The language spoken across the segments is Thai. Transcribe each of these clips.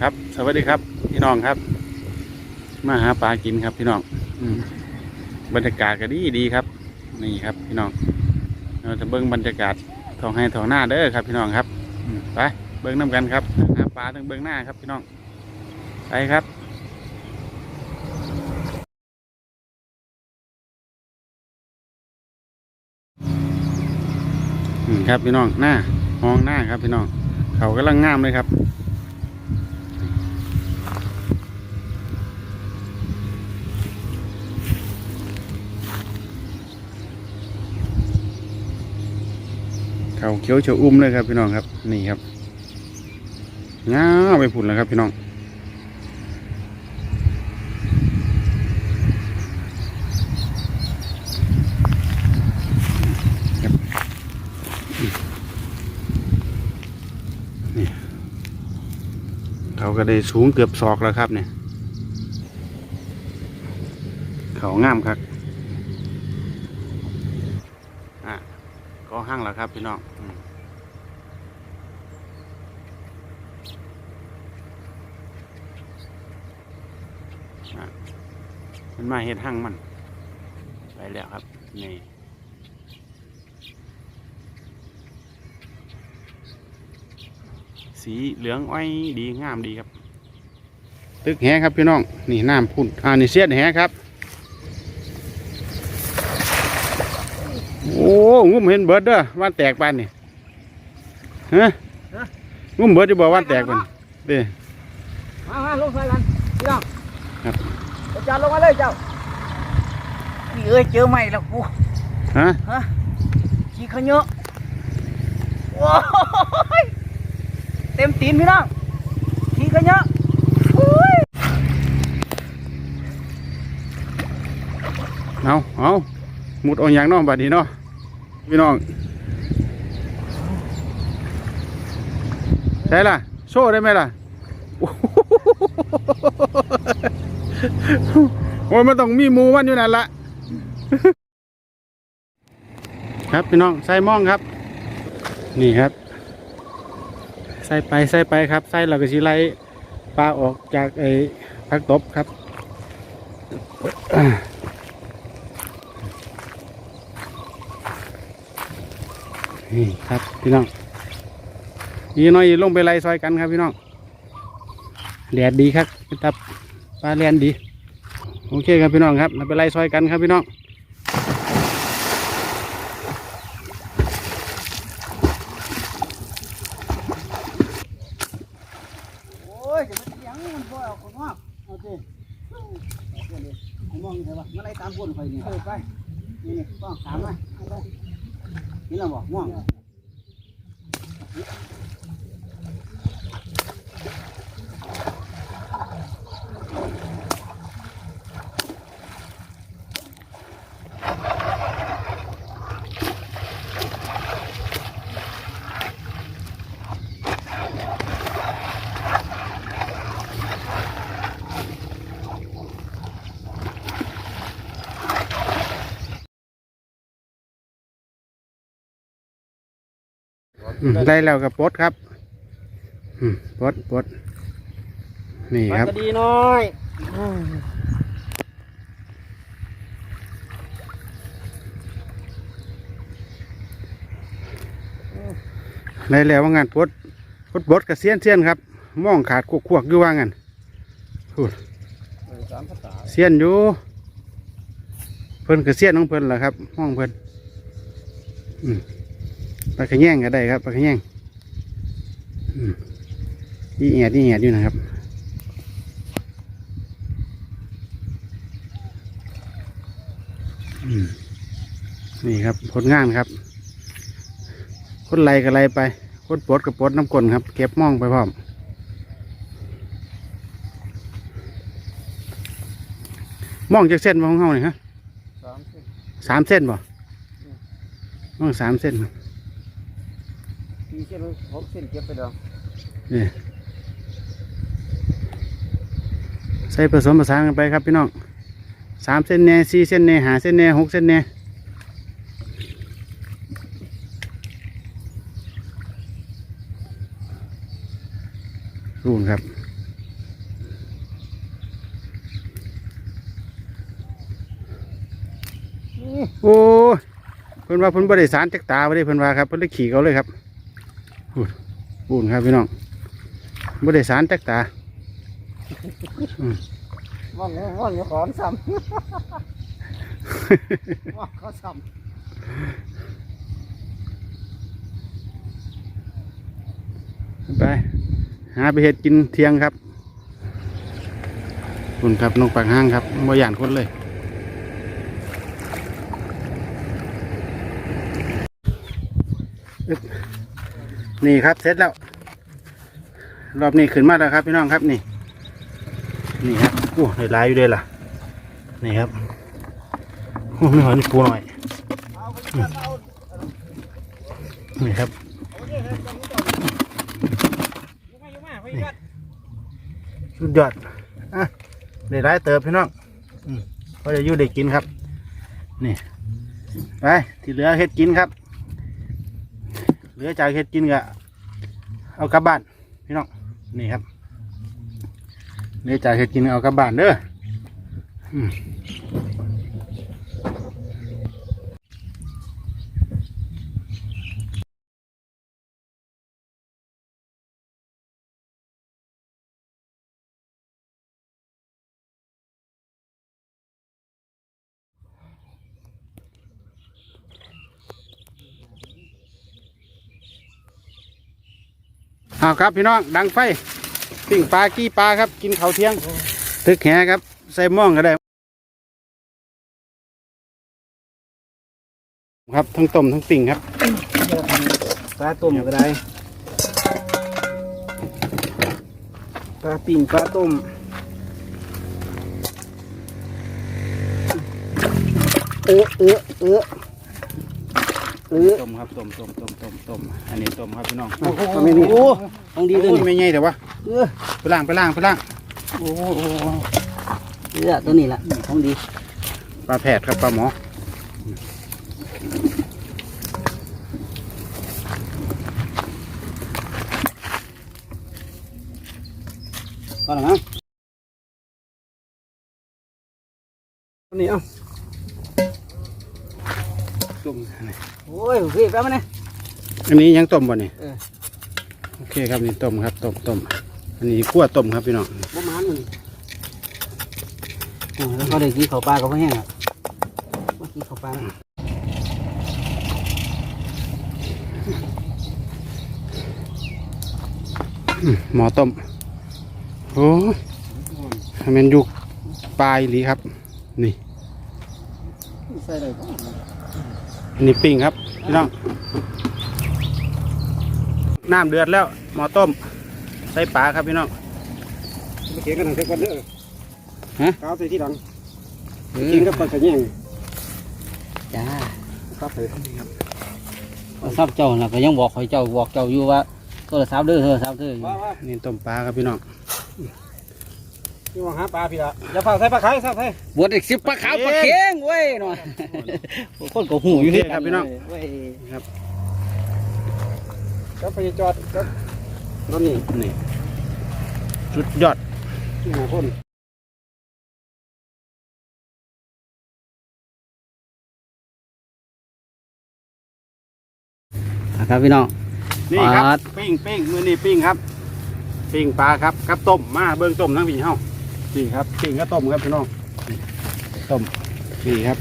ครับ สวัสดีครับ พี่น้องครับ มาหาปลากินครับพี่น้องอบรรยากาศก็ดีดีครับ นี่ครับ พี่น้องเราจะเบิ้งบรรยากาศทองให้ทองหน้าเด้อครับ พี่น้องครับไปเบิ้งน้ำกันครับหาปลาต้งเบิ้งหน้าครับ พี่น้องไปครับครับพี่น้องหน้าห้องหน้าครับพี่น้องเขากำลังงามเลยครับ เขาเขียวเฉียวอุ้มเลยครับพี่น้องครับ นี่ครับง้าไปผุนแล้วครับพี่น้องนี่เขาก็ได้สูงเกือบศอกแล้วครับเนี่ย เขางามครับ อะ ก็ห้างแล้วครับพี่น้องอืมอะ มันมาเห็ดห้างมัน ไปแล้วครับ นี่สีเหลืองอ้อยดีงามดีครับ ตึกแหครับพี่น้อง นี่น้ำพุ่นอ่านี่เสียดแหครับ โอ้งุ้มเห็นเบิดเด้อว่านแตกปานนี่ฮะงุ้มเบิดจะบอกว่านแตกปานเด้มามาลงใส่กันพี่น้องครับเอา จานลงมาเลยเจ้านี่เอ้ยเจอใหม่แล้วกูฮะฮะขี้เขาเยอะโอ้ยเต็มตีนพี่น้องขี้เขาเยอะอุ้ยเอาเอามุดเอาอย่างเน้องบัดนี้เนาะพี่น้องใช่ล่ะ โซ่ได้ไหมล่ะ โอ้ยมันต้องมีหมูมันอยู่นั่นละครับพี่น้องใส่มองครับ นี่ครับใส่ไปใส่ไปครับใส่แล้วก็สิไล่ปลาออกจากไอ้พักตบครับนี่ครับพี่น้องอีน้อยลงไปไล่ซอยกันครับพี่น้องแดดดีครับพี่ตับ ปลาแลนดี โอเคครับพี่น้องครับเราไปไล่ซอยกันครับพี่น้องโอ้ยจะมาเสียงมันบ่เอาคนว่าเอเอาสิผมองอยู่ไงไล่ตามคนไปนี่ไปนี่นี่ต้องถามมาเอาไปนี่เราบอกม่วง อืมได้แล้วกับปลดครับอืมปลดปลดนี่ครับก็ดีน้อยได้แล้วว่างานปลดปลดปลดกับเสี้ยนเสี้ยนครับมองขาดขวกๆอยู่ว่างันพูดสามภาษาเสี้ยนอยู่เพิ่นกับเสี้ยนของเพิ่นล่ะครับห้องเพิ่นอืม ปลากระแยงก็ได้ครับปลากระแยงอืมนี่แอดนี่แอดอยู่นะครับอืมนี่ครับผลงานครับคนไล่ก็ไล่ไปคนปลดก็ปลดน้ำกลนครับ เก็บม่องไปพร้อมม่องจากเส้นบ่ของเขาเนี่ยฮะสามสิบสามเส้นบ่ม่องสามเส้นครับีเส้นหกเส้นเก็บไปดองนี่ใส่ผสมผสานกันไปครับพี่น้องสามเส้นแน่สี่เส้นแน่หาเส้นแน่หกเส้นแน่รุ่นครับโอ้เพื่อนว่าเพื่อนบริสารจักตาไปเลยเพื่อนว่าครับเพื่อนได้ขี่เขาเลยครับ พูดพูดครับพี่น้องบริสารจักตาว่างว่างอย่าขอนซ้ำว่างเขาซ้ไป หาไปเห็ดกินเที่ยงครับคุณครับนกปากห้างครับบ่ย่านคนเลย นี่ครับเสร็จแล้ว รอบนี้ขึ้นมาแล้วครับพี่น้องครับนี่ นี่ครับโอ้ได้หลายอยู่เลยล่ะ นี่ครับโอ้ไม่หอยนี่ปูหน่อย นี่ครับสุดยอดอะได้หลายเติบพี่น้องอืมก็จะยู่ได้กินครับ นี่ ไป ที่เหลือเฮ็ดกินครับ เหลือจากเฮ็ดกินก็เอากลับบ้านพี่น้องนี่ครับเหลือจากเฮ็ดกินเอากลับบ้านเด้อ เอาครับพี่น้องดังไฟปิ้งปลากี้ปลาครับ กินข้าวเที่ยง ตึกแหครับ ใส่หม่องก็ได้ ครับทั้งต้มทั้งปิ้งครับปลาต้มก็ได้ปลาปิ่งปลาต้มเออเออเออ เออต้มครับต้มต้มต้มต้มต้มอันนี้ต้มครับพี่น้องโอ้โหไม่มีโอ้ของดีเลยโอ้ยนี่ไม่ใหญ่แต่ว่าเออไปล่างไปล่างไปล่างโอ้โหโอ้โหเออตัวนี้ล่ะของดีปลาแผดครับปลาหมอก็หรอมั้งตัวนี้เอ้าต้ มอันนี้โอ้ยพี่แป๊บมาเนี่ยอันนี้ยังต้มบ่นี่เออโอเคครับนี่ต้มครับต้มต้มอันนี้คั่วต้มครับพี่น้องบ่มันมันโอ้ยแล้วเขาได้กินข้าวปลากับพ่อแห้งอะมากินข้าวปลาอืมหมอต้มโอ้ยให้มันอยู่ปลายหลีครับ นี่ใส่เลย อันนี้ปิ้งครับพี่น้องน้ำเดือดแล้วหมอต้ม ใส่ปลาครับพี่น้องมาเขียนกันหน่อยสักวันเด้อฮะข้าวใส่ที่หลังกินกับปลาขยงจ้าครับเลยทราบเจ้าน่ะก็ยังบอกให้เจ้าบอกเจ้าอยู่ว่าโทรศัพท์เด้อโทรศัพท์เด้ออยู่นี่ต้มปลาครับพี่น้อง พี่วางหาปลาพี่ละอย่าฝากใส่ปลาขายทราบใส่ บวชอีกสิบปลาขาวปลาเค็งเว้ยหน่อยคนก็หูอยู่ที่ครับพี่น้องเว้ยครับก็ไปจอดก็รถนี่นี่สุดยอด ที่หาคนครับพี่น้อง นี่ครับปลาปิ้งปิ้งมือนี่ปิ้งครับ ปิ้งปลาครับกับต้มมาเบิ้งต้มทั้งพี่เฮา นี่ครับปิ้งก็ต้มครับพี่น้องนี่ต้มนี่ครับ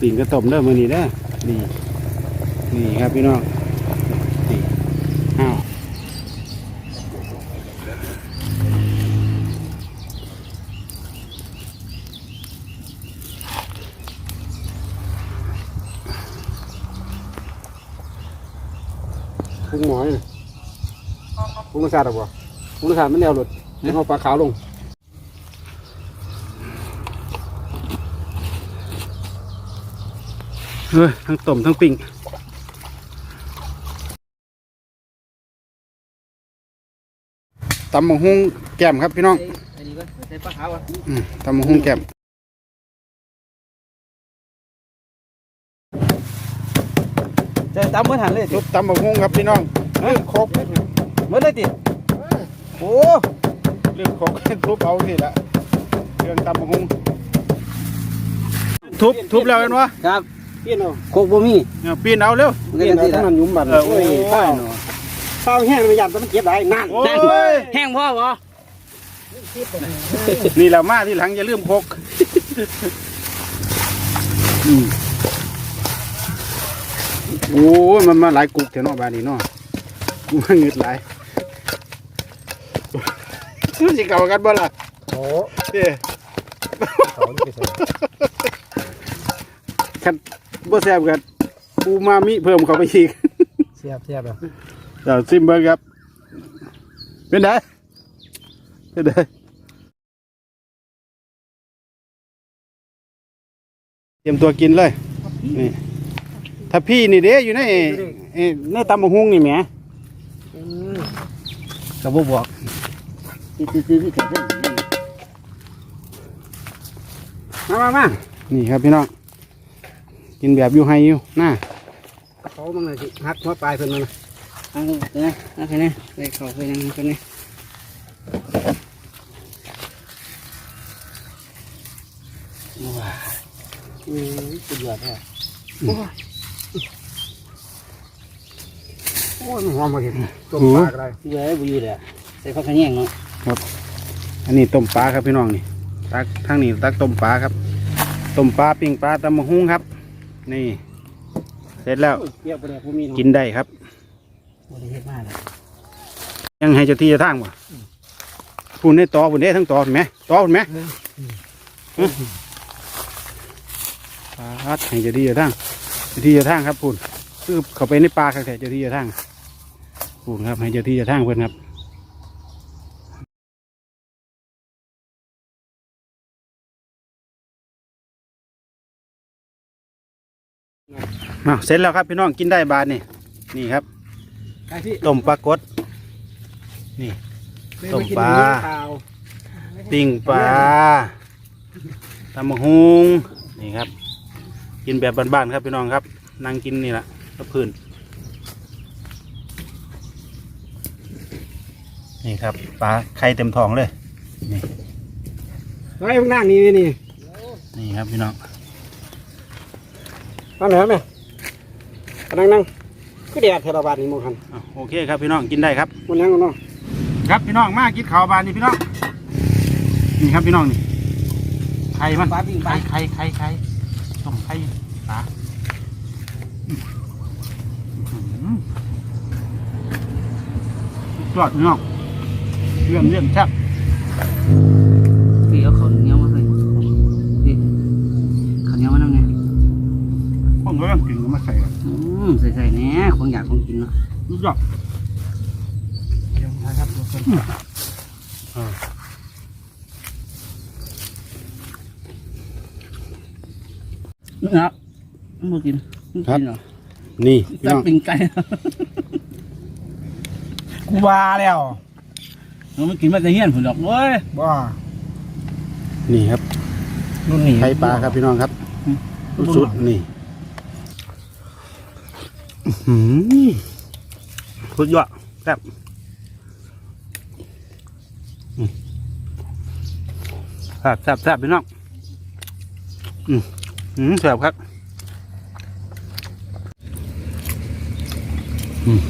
ปิ้งก็ต้มเด้อมือนี่เด้อนี่นี่ครับพี่น้องนี่อ้าวปรุงหมอยปรุงรสชาติหรอบ่ปรุงรสชาติมันแนวหลุดแล้วเอาปลาขาวลง เฮ้ยทั้งต้มทั้งปิ้งตำบักหุ่งแก้มครับพี่น้องไอ้นี่ก็ใส่ปลาขาวอะอืมตำบักหุ่งแก้มใส่ตำเมื่อหันเลยทุบตำบักหุ่งครับพี่น้องเรื่องโคกเมื่อเลยติโอ้เรื่องโคกทุบเอาสิละเรื่องตำบักหุ่งทุบทุบแล้วเห็นวะครับ พี่น้องโคกบ่มีเนี่ยปีนเอาเร็วมันก็ยังสิมันยุ่มบันเออโอ้ยเฝ้าเฝ้าแห้งมันยันมันเจ็บหลายนั่นโอ้ยแห้งพ่อบ่นี่แหละมาที่หลังอย่าลืมพกอืมโอ้ยมันมาหลายกุกแถวเนอกบ้านนี่เนาะมันเงืดหลายมันสิเก่ากันบ่ล่ะโอ้เด้เขานี่ไปใส่คัน บ่แซ่บกันปูมามิเพิ่มเข้าไปอีกเสียบเสียบแล้วเดี๋ยวซิมเบิร์ครับ เป็นไงเป็นไงเตรียมตัวกินเลยนี่ถ้าพี่นี่เด้อยู่ในเอ่อในตำบะฮุงนี่แหมกับบ่บอกนี่คือคือคือคือมามามานี่ครับพี่น้อง กินแบบอยู่ไฮอยู่หน้าเขามันเลยสิหักหัวปลายเพิ่นมันอันนี้นะอันนี้ไปเขาไปยังคนนี้ว้าอืมสุดยอดแท้โอ้ยโอ้ยมันหอมมาเห็นต้มปลาอะไรเยอะบุยเลยใส่ผักขะแยงเนาะอันนี้ต้มปลาครับพี่น้องนี่ตักทางนี้ตักต้มปลาครับต้มปลาปิ้งปลาตำบะฮุงครับ นี่ เสร็จแล้วเปรี้ยวไปเลยผู้มีเนาะกินได้ครับ บริเฮ็ดมากเลยยังให้เจ้าที่เจะทางบ่พูนได้ต่อพูนได้ทั้งต่อเห็นไหมต่อเห็นไหมปาดให้เจ้าที่เจะทางเจ้าที่เจะทางครับพูนคือเข้าไปในป่าครับแต่เจ้าที่เจะทางพูนครับให้เจ้าที่เจะทางเพื่อนครับ อ้าวเสร็จแล้วครับพี่น้องกินได้บาทนี่นี่ครับไปพี่ต้มปลากดนี่ต้มปลาปิ้งปลาตำมะฮุงนี่ครับ กินแบบบ้านๆครับพี่น้องครับ นั่งกินนี่แหละกับพื้นนี่ครับปลาไข่เต็มท้องเลยนี่ไว้ข้างหน้านี่นี่นี่ครับพี่น้องนั่งเหนือไหมนั่ งนั่งคือแดดเทระบาดนี่มองหันอะโอเคครับพี่น้องกินได้ครับ มันยังเนาะครับพี่น้องมากินข้าวบานนี่พี่น้องนี่ครับพี่น้องนี่ไข่มันปลาปิ้งปลา ไข่ไข่ไข่ไข่ต้มไข่ปลาอื้อหือสุดยอดพี่น้องเรื่องเรื่องแซ่บพี่เอาข้าวเหนียวมาให้พี่ข้าวเหนียวมานั่งไงผมก็ต้องกินก็มาใส่กัน อืมใส่ใส่ๆแหน่ของอยากของกินเนาะสุดยอดเดี๋ยวนะครับทุกคนอ่านะครับมากินกินเหรอนี่พี่จับน้องปิ้งไก่ กูบาแล้วเราไม่กินมาแต่เฮียนผุนดอกเว้ยบ้านี่ครับ รุ่นนี้ไข่ปลาครับพี่น้องครับ สุดๆนี่อื้อหือ สุดยอดแซ่บแซ่บแซ่บแซ่บพี่น้องอืมอืมแซ่บครับอืม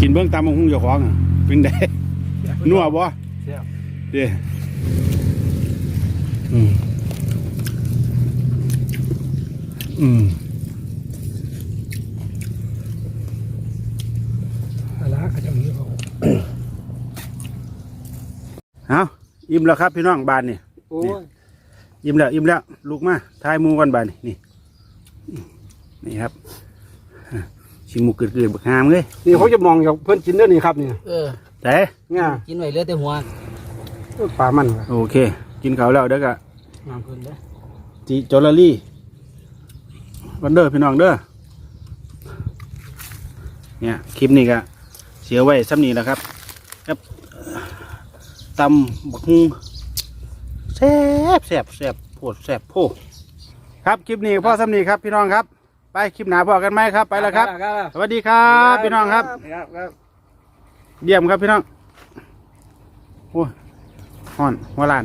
กินเบื้องตามมงหุงเจ้าของเป็นไงนัวบ่ เสียบเด้อืมอืมอะไรก็จะมีเขาเอาอิ่มแล้วครับพี่น้องบานนี่โอ้ยอิ่มแล้วอิ่มแล้วลูกมาทายหมูกันบานนี่นี่นี่ครับอะชิหมูเกิดเกิดบักงามเลยนี่เขาจะมองจากเพื่อนกินเด้อนี่ครับนี่เออ แต่ง่ากินไว้เลือดแต่หัวปลามันโอเค กินเขาแล้วเด้อกะน้ำเพิ่นเด้อจิจอลลี่วันเดอร์พี่น้องเด้อเนี่ยคลิปนี้กะเสียไว้ซ้ำนี้แหครับครับตำบักฮงแซบแซบแซบโพดแซบโพครับคลิปนี้พ่อซ้ำนี้ครับพี่น้องครับ ไปคลิปหนาพอกันไหมครับไปแล้วครับ สวัสดีครับ พี่น้องครับ ครับ เยี่ยมครับพี่น้องโอ้ห่อนหัวลาน